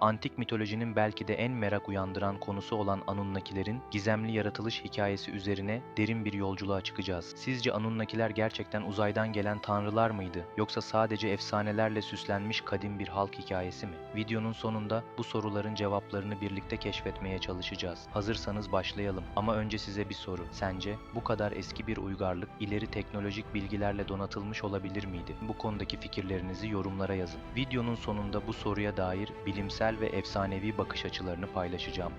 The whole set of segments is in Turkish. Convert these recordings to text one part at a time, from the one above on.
Antik mitolojinin belki de en merak uyandıran konusu olan Anunnakilerin gizemli yaratılış hikayesi üzerine derin bir yolculuğa çıkacağız. Sizce Anunnakiler gerçekten uzaydan gelen tanrılar mıydı? Yoksa sadece efsanelerle süslenmiş kadim bir halk hikayesi mi? Videonun sonunda bu soruların cevaplarını birlikte keşfetmeye çalışacağız. Hazırsanız başlayalım. Ama önce size bir soru. Sence bu kadar eski bir uygarlık ileri teknolojik bilgilerle donatılmış olabilir miydi? Bu konudaki fikirlerinizi yorumlara yazın. Videonun sonunda bu soruya dair bilimsel ve efsanevi bakış açılarını paylaşacağım.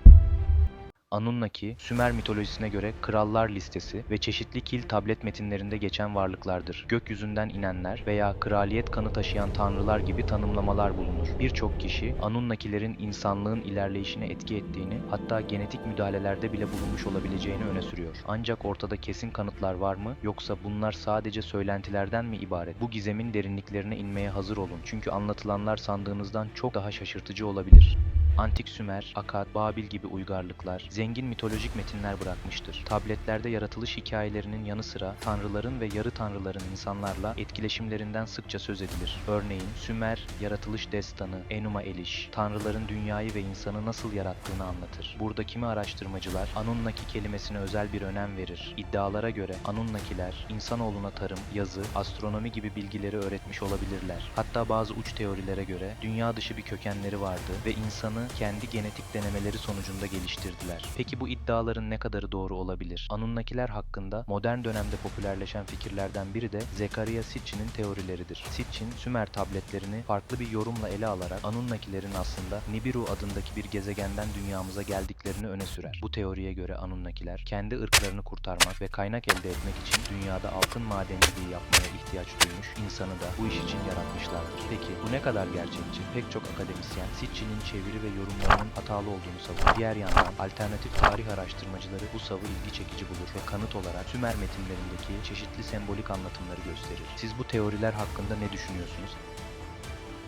Anunnaki, Sümer mitolojisine göre krallar listesi ve çeşitli kil tablet metinlerinde geçen varlıklardır. Gökyüzünden inenler veya kraliyet kanı taşıyan tanrılar gibi tanımlamalar bulunur. Birçok kişi Anunnakilerin insanlığın ilerleyişine etki ettiğini, hatta genetik müdahalelerde bile bulunmuş olabileceğini öne sürüyor. Ancak ortada kesin kanıtlar var mı yoksa bunlar sadece söylentilerden mi ibaret? Bu gizemin derinliklerine inmeye hazır olun. Çünkü anlatılanlar sandığınızdan çok daha şaşırtıcı olabilir. Antik Sümer, Akkad, Babil gibi uygarlıklar zengin mitolojik metinler bırakmıştır. Tabletlerde yaratılış hikayelerinin yanı sıra tanrıların ve yarı tanrıların insanlarla etkileşimlerinden sıkça söz edilir. Örneğin Sümer yaratılış destanı Enuma Elish, tanrıların dünyayı ve insanı nasıl yarattığını anlatır. Burada kimi araştırmacılar Anunnaki kelimesine özel bir önem verir. İddialara göre Anunnakiler insanoğluna tarım, yazı, astronomi gibi bilgileri öğretmiş olabilirler. Hatta bazı uç teorilere göre dünya dışı bir kökenleri vardı ve insanı kendi genetik denemeleri sonucunda geliştirdiler. Peki bu iddiaların ne kadarı doğru olabilir? Anunnakiler hakkında modern dönemde popülerleşen fikirlerden biri de Zekaria Sitchin'in teorileridir. Sitchin, Sümer tabletlerini farklı bir yorumla ele alarak Anunnakilerin aslında Nibiru adındaki bir gezegenden dünyamıza geldiklerini öne sürer. Bu teoriye göre Anunnakiler kendi ırklarını kurtarmak ve kaynak elde etmek için dünyada altın madenciliği yapmaya ihtiyaç duymuş, insanı da bu iş için yaratmışlardır. Peki bu ne kadar gerçekçi? Pek çok akademisyen Sitchin'in çeviri ve yorumlarının hatalı olduğunu savunuyor. Diğer yandan alternatif tarih araştırmacıları bu savı ilgi çekici bulur ve kanıt olarak Sümer metinlerindeki çeşitli sembolik anlatımları gösterir. Siz bu teoriler hakkında ne düşünüyorsunuz?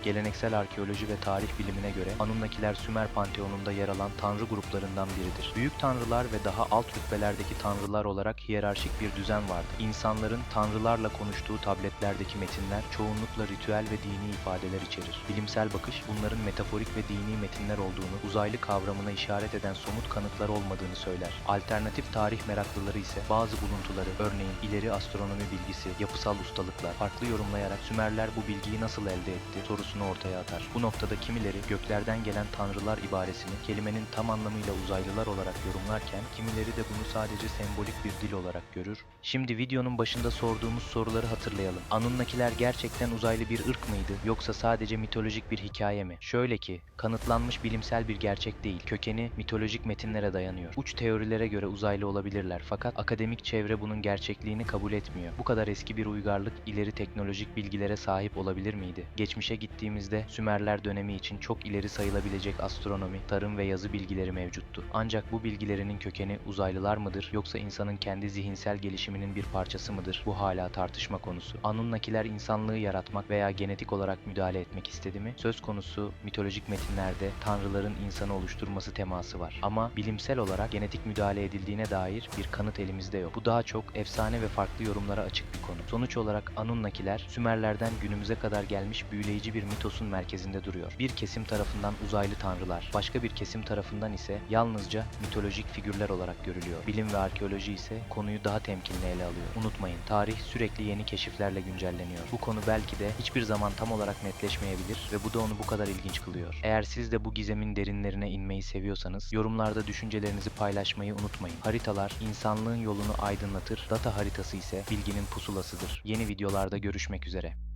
Geleneksel arkeoloji ve tarih bilimine göre Anunnakiler Sümer panteonunda yer alan tanrı gruplarından biridir. Büyük tanrılar ve daha alt rütbelerdeki tanrılar olarak hiyerarşik bir düzen vardır. İnsanların tanrılarla konuştuğu tabletlerdeki metinler çoğunlukla ritüel ve dini ifadeler içerir. Bilimsel bakış bunların metaforik ve dini metinler olduğunu, uzaylı kavramına işaret eden somut kanıtlar olmadığını söyler. Alternatif tarih meraklıları ise bazı buluntuları, örneğin ileri astronomi bilgisi, yapısal ustalıklar farklı yorumlayarak Sümerler bu bilgiyi nasıl elde etti sorusunu ortaya atar. Bu noktada kimileri göklerden gelen tanrılar ibaresini kelimenin tam anlamıyla uzaylılar olarak yorumlarken kimileri de bunu sadece sembolik bir dil olarak görür. Şimdi videonun başında sorduğumuz soruları hatırlayalım. Anunnakiler gerçekten uzaylı bir ırk mıydı yoksa sadece mitolojik bir hikaye mi? Şöyle ki kanıtlanmış bilimsel bir gerçek değil. Kökeni mitolojik metinlere dayanıyor. Uç teorilere göre uzaylı olabilirler fakat akademik çevre bunun gerçekliğini kabul etmiyor. Bu kadar eski bir uygarlık ileri teknolojik bilgilere sahip olabilir miydi? Geçmişe gittiğimizde Sümerler dönemi için çok ileri sayılabilecek astronomi, tarım ve yazı bilgileri mevcuttu. Ancak bu bilgilerinin kökeni uzaylılar mıdır yoksa insanın kendi zihinsel gelişiminin bir parçası mıdır? Bu hala tartışma konusu. Anunnakiler insanlığı yaratmak veya genetik olarak müdahale etmek istedi mi? Söz konusu mitolojik metinlerde tanrıların insanı oluşturması teması var. Ama bilimsel olarak genetik müdahale edildiğine dair bir kanıt elimizde yok. Bu daha çok efsane ve farklı yorumlara açık bir konu. Sonuç olarak Anunnakiler Sümerlerden günümüze kadar gelmiş büyüleyici bir mitosun merkezinde duruyor. Bir kesim tarafından uzaylı tanrılar, başka bir kesim tarafından ise yalnızca mitolojik figürler olarak görülüyor. Bilim ve arkeoloji ise konuyu daha temkinli ele alıyor. Unutmayın, tarih sürekli yeni keşiflerle güncelleniyor. Bu konu belki de hiçbir zaman tam olarak netleşmeyebilir ve bu da onu bu kadar ilginç kılıyor. Eğer siz de bu gizemin derinlerine inmeyi seviyorsanız yorumlarda düşüncelerinizi paylaşmayı unutmayın. Haritalar insanlığın yolunu aydınlatır, data haritası ise bilginin pusulasıdır. Yeni videolarda görüşmek üzere.